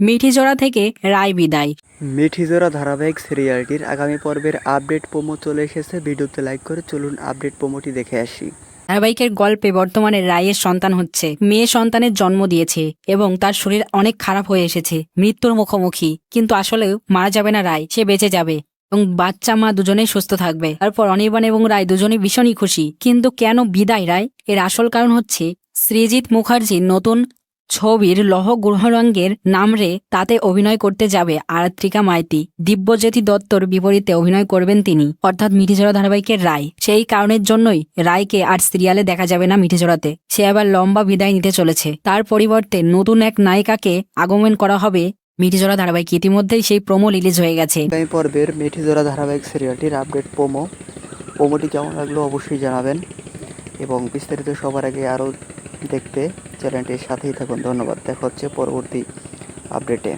মিঠিজোড়া থেকে রায় বিদায়। মিঠিজোড়া ধারাবাহিক সিরিয়ালটির আগামী পর্বের আপডেট প্রোমো চলে এসেছে ভিডিওতে লাইক করে চলুন আপডেট প্রোমোটি দেখে আসি। ধারাবাহিকের গল্পে বর্তমানে রায়ের সন্তান হচ্ছে মেয়ে সন্তানের জন্ম দিয়েছে এবং তার শরীর অনেক খারাপ হয়ে এসেছে মৃত্যুর মুখোমুখি। কিন্তু আসলেও মারা যাবে না রায় সে বেঁচে যাবে এবং বাচ্চা মা দুজনেই সুস্থ থাকবে। তারপর অনির্বাণ এবং রায় দুজনেই ভীষণই খুশি। কিন্তু কেন বিদায় রায়? এর আসল কারণ হচ্ছে সৃজিৎ মুখার্জি নতুন ছবির লহ গ্রহরঙ্গের নামরে তাতে অভিনয় করতে যাবে আরাত্রিকা মাইতি। দিব্যজ্যোতি দত্তর বিপরীতে অভিনয় করবেন তিনি। অর্থাৎ মিঠিজোড়া ধারাবাহিকের রায়। সেই কারণের জন্যই রায়কে আর সিরিয়ালে দেখা যাবে না মিঠিজোড়াতে সে আবার লম্বা বিদায় নিতে চলেছে। তার পরিবর্তে নতুন এক নায়িকাকে আগমন করা হবে মিঠিজোড়া ধারাবাহিক। ইতিমধ্যেই সেই প্রোমো রিলিজ হয়ে গেছে। পর্বের মিঠিজোড়া ধারাবাহিক সিরিয়ালটির আপডেট প্রোমো। প্রোমোটি কেমন লাগল অবশ্যই জানাবেন। এবং বিস্তারিত সবার আগে আরও দেখতে চ্যানেলটির সাথেই থাকুন। ধন্যবাদ। দেখা হচ্ছে পরবর্তী আপডেটে